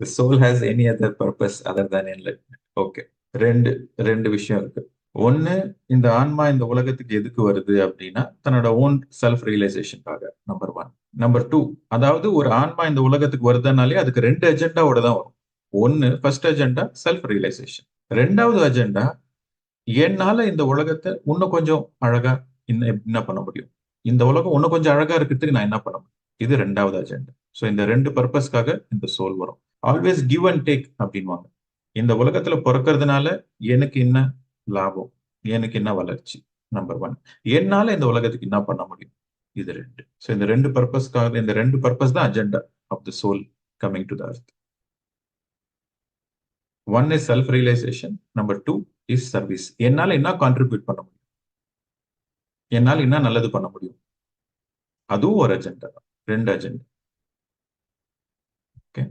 the soul has any other purpose other than enlightenment okay ரெண்டு ரெண்டு விஷயம் இருக்கு. ஒன்னு இந்த ஆன்மா இந்த உலகத்துக்கு எதுக்கு வருது அப்படின்னா தன்னோட ஓன் செல்ஃப் ரியலைசேஷனுக்காக நம்பர் ஒன் நம்பர் டூ அதாவது ஒரு ஆன்மா இந்த உலகத்துக்கு வருதுனாலே அதுக்கு ரெண்டு அஜெண்டாவோட தான் வரும். ஒன்னு ஃபர்ஸ்ட் அஜெண்டா செல்ஃப் ரியலைசேஷன் ரெண்டாவது அஜெண்டா என்னால இந்த உலகத்தை இன்னும் கொஞ்சம் அழகா இன்னும் என்ன பண்ண முடியும்? இந்த உலகம் இன்னும் கொஞ்சம் அழகா இருக்கிறதுக்கு நான் என்ன பண்ண முடியும்? இது ரெண்டாவது அஜெண்டா ஸோ இந்த ரெண்டு பர்பஸ்க்காக இந்த சோல் வரும். ஆல்வேஸ் கிவ் அண்ட் டேக் அப்படின்வாங்க. இந்த உலகத்துல பிறக்கிறதுனால எனக்கு என்ன லாபம்? எனக்கு என்ன வளர்ச்சி? நம்பர் ஒன் என்னால இந்த உலகத்துக்கு என்ன பண்ண முடியும்? இது ரெண்டு. ஸோ இந்த ரெண்டு பர்பஸ்க்காக இந்த ரெண்டு பர்பஸ் தான் agenda of the soul coming to the earth one is self realisation number two is service என்னால என்ன கான்ட்ரிபியூட் பண்ண முடியும்? என்னால் என்ன நல்லது பண்ண முடியும்? அதுவும் ஒரு அஜெண்டா தான். ரெண்டு அஜெண்டா ஓகே